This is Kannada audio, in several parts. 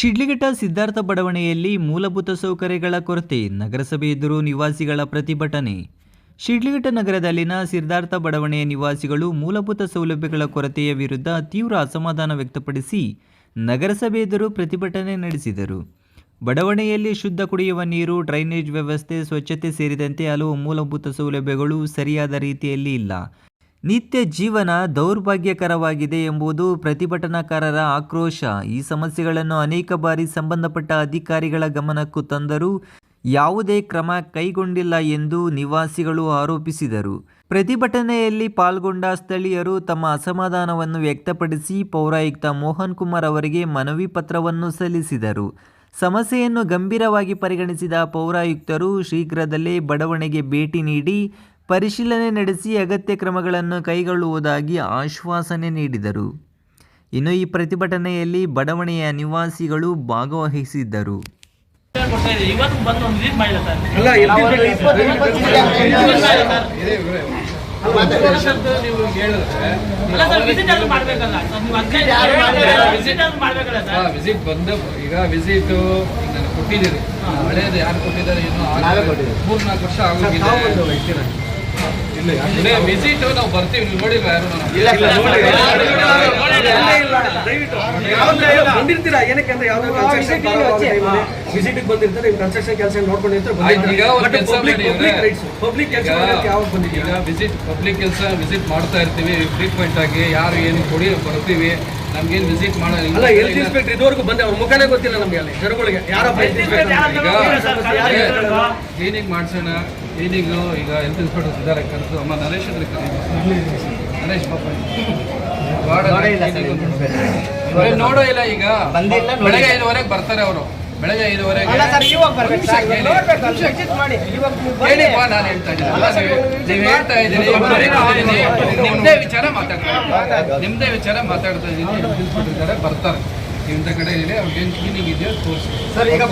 ಶಿಡ್ಲಿಘಟ್ಟ ಸಿದ್ಧಾರ್ಥ ಬಡಾವಣೆಯಲ್ಲಿ ಮೂಲಭೂತ ಸೌಕರ್ಯಗಳ ಕೊರತೆ, ನಗರಸಭೆ ಎದುರು ನಿವಾಸಿಗಳ ಪ್ರತಿಭಟನೆ. ಶಿಡ್ಲಿಘಟ್ಟ ನಗರದಲ್ಲಿನ ಸಿದ್ಧಾರ್ಥ ಬಡಾವಣೆಯ ನಿವಾಸಿಗಳು ಮೂಲಭೂತ ಸೌಲಭ್ಯಗಳ ಕೊರತೆಯ ವಿರುದ್ಧ ತೀವ್ರ ಅಸಮಾಧಾನ ವ್ಯಕ್ತಪಡಿಸಿ ನಗರಸಭೆ ಎದುರು ಪ್ರತಿಭಟನೆ ನಡೆಸಿದರು. ಬಡಾವಣೆಯಲ್ಲಿ ಶುದ್ಧ ಕುಡಿಯುವ ನೀರು, ಡ್ರೈನೇಜ್ ವ್ಯವಸ್ಥೆ, ಸ್ವಚ್ಛತೆ ಸೇರಿದಂತೆ ಹಲವು ಮೂಲಭೂತ ಸೌಲಭ್ಯಗಳು ಸರಿಯಾದ ರೀತಿಯಲ್ಲಿ ಇಲ್ಲ. ನಿತ್ಯ ಜೀವನ ದೌರ್ಭಾಗ್ಯಕರವಾಗಿದೆ ಎಂಬುದು ಪ್ರತಿಭಟನಾಕಾರರ ಆಕ್ರೋಶ. ಈ ಸಮಸ್ಯೆಗಳನ್ನು ಅನೇಕ ಬಾರಿ ಸಂಬಂಧಪಟ್ಟ ಅಧಿಕಾರಿಗಳ ಗಮನಕ್ಕೂ ತಂದರೂ ಯಾವುದೇ ಕ್ರಮ ಕೈಗೊಂಡಿಲ್ಲ ಎಂದು ನಿವಾಸಿಗಳು ಆರೋಪಿಸಿದರು. ಪ್ರತಿಭಟನೆಯಲ್ಲಿ ಪಾಲ್ಗೊಂಡ ಸ್ಥಳೀಯರು ತಮ್ಮ ಅಸಮಾಧಾನವನ್ನು ವ್ಯಕ್ತಪಡಿಸಿ ಪೌರಾಯುಕ್ತ ಮೋಹನ್ ಕುಮಾರ್ ಅವರಿಗೆ ಮನವಿ ಪತ್ರವನ್ನು ಸಲ್ಲಿಸಿದರು. ಸಮಸ್ಯೆಯನ್ನು ಗಂಭೀರವಾಗಿ ಪರಿಗಣಿಸಿದ ಪೌರಾಯುಕ್ತರು ಶೀಘ್ರದಲ್ಲೇ ಬಡಾವಣೆಗೆ ಭೇಟಿ ನೀಡಿ ಪರಿಶೀಲನೆ ನಡೆಸಿ ಅಗತ್ಯ ಕ್ರಮಗಳನ್ನು ಕೈಗೊಳ್ಳುವುದಾಗಿ ಆಶ್ವಾಸನೆ ನೀಡಿದರು. ಇನ್ನು ಈ ಪ್ರತಿಭಟನೆಯಲ್ಲಿ ಬಡಾವಣೆಯ ನಿವಾಸಿಗಳು ಭಾಗವಹಿಸಿದ್ದರು. ಇವತ್ತು ಬಂದು ಒಂದು ವಿಸಿಟ್ ಮಾಡಿಲ್ಲ ಸರ್ ಅಲ್ಲ ಎಲ್ಲಿ ಅಲ್ಲ ಸರ್ ವಿಸಿಟ್ ಆದ್ರೂ ಮಾಡ್ಬೇಕಲ್ಲ? ಸರ್ ನೀವು ವಿಸಿಟ್ ಆದ್ರೂ ಮಾಡ್ಬೇಕಲ್ಲ? ಸರ್? ವಿಸಿಟ್ ಬಂದು ಈಗ ವಿಸಿಟ್ ನಾನು ಕೊಟ್ಟಿದ್ದೀರಿ. ಹಳೇದು ಯಾರು ಕೊಟ್ಟಿದ್ದಾರೆ ಇನ್ನು ಮೂರ್ನಾಲ್ಕು ವರ್ಷ ಆಗೋಗಿದೆ. ವಿಸಿಟ್ ನಾವು ಬರ್ತೀವಿ ನೋಡಿ ನೋಡಿಲ್ಲ ಯಾರು ಬಂದಿರ್ತೀರಾ ಏನಕ್ಕೆ ಅಂದ್ರೆ ಯಾವ್ದೋ ವಿಸಿಟ್ ಬಂದಿರ್ತಾರೆ ನೀವು ಕನ್ಸ್ಟ್ರಕ್ಷನ್ ಕೆಲಸ ನೋಡ್ಕೊಂಡಿರ್ತಾರೆ ಪಬ್ಲಿಕ್ ಕೆಲಸ ಯಾವಾಗ ಬಂದಿದ್ದೀರಾ ವಿಸಿಟ್ ಪಬ್ಲಿಕ್ ಕೆಲಸ ವಿಸಿಟ್ ಮಾಡ್ತಾ ಇರ್ತೀವಿ ಫ್ರೀಕ್ವೆಂಟ್ ಆಗಿ ಯಾರು ಏನು ಕೊಡಿ ಬರ್ತೀವಿ ನಮ್ಗೇನು ವಿಸಿಟ್ ಮಾಡಲ್ಲ ಅಲ್ಲ ಹೆಲ್ತ್ ಇನ್ಸ್ಪೆಕ್ಟರ್ ಇದುವರೆಗೂ ಬಂದೆ ಅವ್ರ ಮುಖನೇ ಗೊತ್ತಿಲ್ಲ ನಮಗೆ ಅಲ್ಲಿ ಜನಗಳಿಗೆ ಯಾರೋ ಕ್ಲೀನಿಂಗ್ ಮಾಡ್ಸೋಣ ಕ್ಲೀನಿಂಗು ಈಗ ಹೆಲ್ತ್ ಇನ್ಸ್ಪೆಕ್ಟರ್ ಇದ್ದಾರೆ ಕರೆದು ಅಮ್ಮ ನರೇಶ್ ಅಂದ್ರೆ. ನರೇಶ್ ಪಾಪ. ನೋಡೋ ಇಲ್ಲ ಈಗ. ಬೆಳಗ್ಗೆ ಐದುವರೆಗೆ ಬರ್ತಾರೆ ಅವರು. ಬೆಳಗ್ಗೆ ಐದುವರೆಗೆ. ಕೇಳಿಪ್ಪ ನಾನು ಹೇಳ್ತಾ ಇದ್ದೀನಿ. ನೀವು- ಹೇಳ್ತಾ ಇದ್ದೀನಿ. ನಿಮ್ದೇ ವಿಚಾರ ಮಾತಾಡ್ತಾ ನಿಮ್ಮದೇ ನಿಮ್ದೇ ವಿಚಾರ ಮಾತಾಡ್ತಾ ಇದ್ದೀನಿ. ಹೆಲ್ತ್ ಇನ್ಸ್ಪೆಕ್ಟರ್ ಇದ್ದಾರೆ ಬರ್ತಾರೆ ಇಂಥ ಕಡೆ ಇದೆ ಅವ್ರಿಗೆ ಏನು ಕ್ಲೀನಿಂಗ್ ಇದೆಯೋ ತೋರಿಸಿ.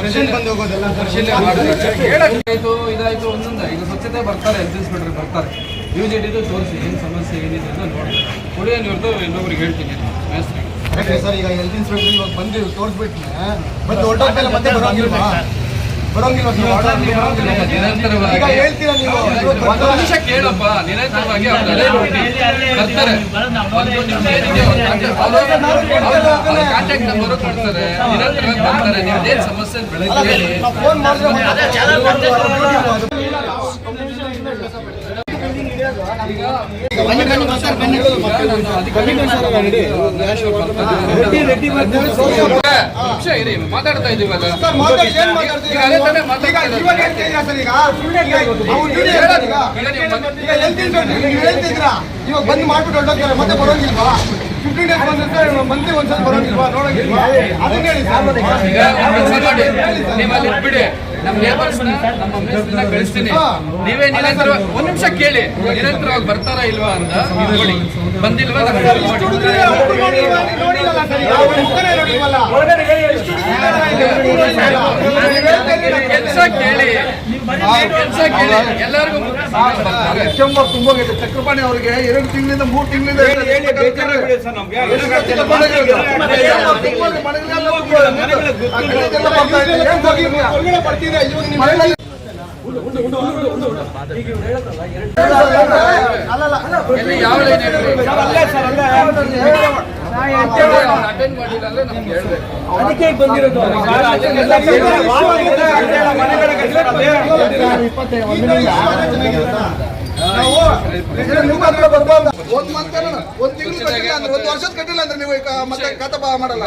ಪರಿಶೀಲನೆ ಮಾಡ್ತಾರೆ ಹೇಳಕ್ಕಾಯ್ತು ಇದಾಯ್ತು ಒಂದೊಂದು. ಈಗ ಸ್ವಚ್ಛತೆ ಬರ್ತಾರೆ ಹೆಲ್ತ್ ಇನ್ಸ್ಪೆಕ್ಟರ್ ಬರ್ತಾರೆ. ಯೂಸ್ ಇಟ್ಟಿದ್ದು ತೋರಿಸಿ ಏನು ಸಮಸ್ಯೆ ಏನಿದೆ ಅಂತ ನೋಡಿ. ಕುಡಿಯೋ ನೀರ್ದು ಇನ್ನೊಬ್ರಿಗೆ ಹೇಳ್ತೀನಿ. ಸರ್ ಈಗ ಹೆಲ್ತ್ ಇನ್ಸ್ಪೆಕ್ಟರ್ ಇವಾಗ ಬಂದು ತೋರಿಸ್ಬಿಟ್ಟು ಮತ್ತೆ ಹೊರಟೋದ್ಮೇಲೆ ಮತ್ತೆ ಬರೋಂಗಿಲ್ವಾ? ನಿರಂತರವಾಗಿ ಈಗ ಹೇಳ್ತೀರಾ ನೀವು ಒಂದು ನಿಮಿಷ ಕೇಳಪ್ಪ ನಿರಂತರವಾಗಿ ಅವ್ರು ಅದೇ ಡ್ಯೂಟಿ ಬರ್ತಾರೆ ಒಂದು ನಿಮಿಷ ಏನಿದೆ ಅವ್ರ ಕಾಂಟ್ಯಾಕ್ಟ್ ನಂಬರು ಕೊಡ್ತಾರೆ ನಿರಂತರವಾಗಿ ಬರ್ತಾರೆ ನಿಮ್ದೇನು ಸಮಸ್ಯೆ ಬೆಳಗ್ಗೆ ಫೋನ್ ಮಾಡಿದ್ರೆ ನೀವು ಹೇಳ್ತಿದ್ದೀರಾ ಇವಾಗ ಬಂದು ಮಾಡ್ಬಿಟ್ಟು ಹೊರಟೋಗ್ತಾರೆ ಮತ್ತೆ ಬರೋಂಗಿಲ್ವಾ? ಫಿಫ್ಟೀನ್ ಡೇಸ್ ಬಂದಿರ್ತಾರೆ ಮಂತ್ಲಿ ಒಂದ್ಸಲ ಬರೋದಿಲ್ವಾ ನೋಡೋಂಗಿಲ್ವಾ? ಅದನ್ನ ಹೇಳಿ ಸರ್. ನಮ್ಮ ಲೇಬರ್ಸ್ ನಮ್ಮ ಮೇಸ್ತ್ರಿನ ಕಳಿಸ್ತೀನಿ ನೀವೇ ನಿರಂತರ ಒಂದ್ ನಿಮಿಷ ಕೇಳಿ ನಿರಂತರವಾಗಿ ಬರ್ತಾರಾ ಇಲ್ವಾ ಅಂತ ನೋಡಿ ಬಂದಿಲ್ವಾ ಕೆಲಸ ಕೇಳಿ ಡಿಸೆಂಬರ್ ತುಂಬೋಗಿದೆ ಚಕ್ರಪಾಣಿ ಅವರಿಗೆ ಎರಡು ತಿಂಗಳಿಂದ ಮೂರು ತಿಂಗಳಿಂದ ಯಾವ ಅದಕ್ಕೆ ಬಂದಿರೋದು ಅಂದ್ರೆ ಒಂದು ವರ್ಷದ ಕಟ್ಟಿಲ್ಲ ಅಂದ್ರೆ ನೀವು ಮತ್ತೆ ಬಾ ಮಾಡಲ್ಲ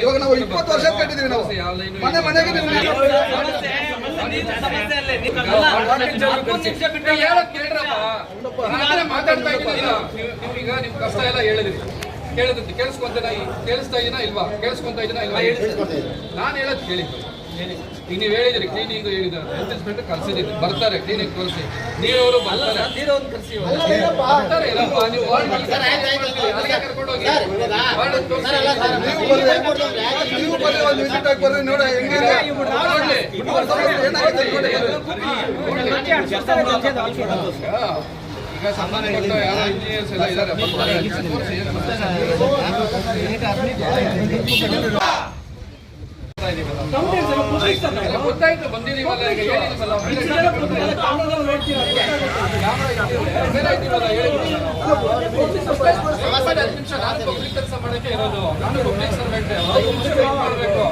ಇವಾಗ ನಾವು ಇಪ್ಪತ್ತು ವರ್ಷದ ಕಟ್ಟಿದೀವಿ ನಾವು ಮನೆ ಮನೆಗೆ ನೀವು ಮಾತಾಡ್ತಾ ಇದ್ದೀವಿ ನಿಮ್ ಕಷ್ಟ ಎಲ್ಲ ಹೇಳಿದ್ರಿ ಕೇಳಿದ್ರಿ ಕೇಳಿಸ್ಕೊಂತ ಕೇಳಿಸ್ತಾ ಇದೀನಾ ಇಲ್ವಾ? ಕೇಳಿಸ್ಕೊಂತ ಇದೀನಾ ಇಲ್ವಾ? ನಾನು ಹೇಳೋದು ಕೇಳಿ. ಈಗ ನೀವು ಹೇಳಿದ್ರಿ ಕ್ಲೀನಿಂಗ್ ಹೇಳಿದ್ರೆ ಹೆಲ್ತ್ ಇನ್ಸ್ಪೆಕ್ಟರ್ ಕರ್ಸಿದ್ದೀನಿ. ಬರ್ತಾರೆ ಕ್ಲೀನಿಕ್ ತೋರಿಸಿ. ನೀರವರು ಬರ್ತಾರೆ. ಬರ್ತಾರೆ ಇಲ್ಲಪ್ಪ. ನೀವು ವಾರ್ಡ್ ಅಲ್ಲಿಗೆ ಕರ್ಕೊಂಡು ಹೋಗಿ ವಾರ್ಡ್ ತೋರಿಸಿ. ನೀವು ಬರ್ರಿ, ನೀವು ಬರ್ರಿ ಒಂದು ವಿಸಿಟ್ ಆಗಿ ಬರ್ರಿ. ನೋಡಿ ಹೆಂಗಿದೆ? ನೋಡ್ಲಿ. ಏನಾಗುತ್ತೆ? ನೋಡಿ ಈಗ ಸಂಬಂಧಪಟ್ಟ ಯಾರೋ ಇಂಜಿನಿಯರ್ಸ್ ಎಲ್ಲ ಇದ್ದಾರೆ ಗೊತ್ತಾಯ್ತು ಈಗ ಹೇಳಿದೀವಲ್ಲ. ಹತ್ತು ನಿಮಿಷ ನಾನು ಪಬ್ಲಿಕ್ ಕೆಲಸ ಮಾಡಕ್ಕೆ ಇರೋದು ನಾನು ಪಬ್ಲಿಕ್ ಸರ್ವೆಂಟ್ ಮಾಡಬೇಕು